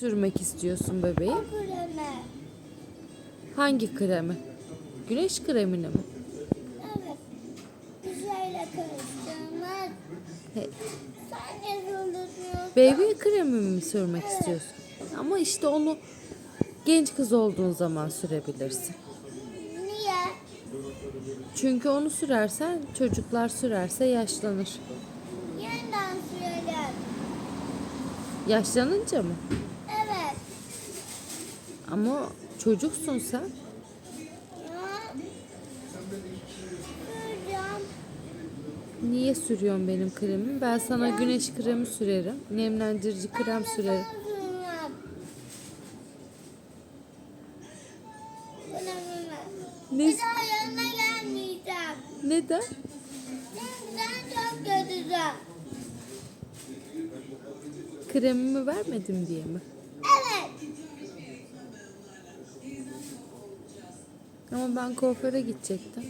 sürmek istiyorsun bebeğim? O kremi. Hangi kremi? Güneş kremini mi? Evet. Şeyle karıştırmak. He, ne zorlanıyorsun? Baby kremi mi sürmek istiyorsun? Ama işte onu genç kız olduğun zaman sürebilirsin. Niye? Çünkü onu sürersen çocuklar sürerse yaşlanır. Yeniden sürelim. Yaşlanınca mı? Ama çocuksun sen. Niye sürüyorsun benim kremimi? Ben sana güneş kremi sürerim. Nemlendirici krem sürerim. Ne? Bir daha yanına. Neden? Çok kötüsün. Kremimi vermedim diye mi? Ama ben kuaföre gidecektim.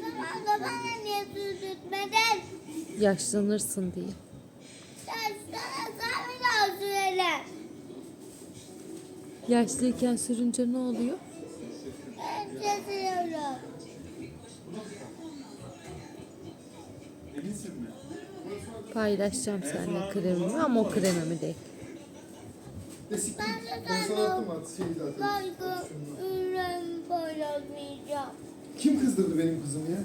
Tamam da bana niye sürdürtmedin? Yaşlanırsın diye. Sen sana sen bir daha sürelim. Yaşlıyken sürünce ne oluyor? Önce sürüyorum. Paylaşacağım seninle kremimi ama o kremimi değil. Ne siktir? Ben Ben sana attım at şeyi zaten. Başka ürün paylaşmayacağım. Kim kızdırdı benim kızımı ya?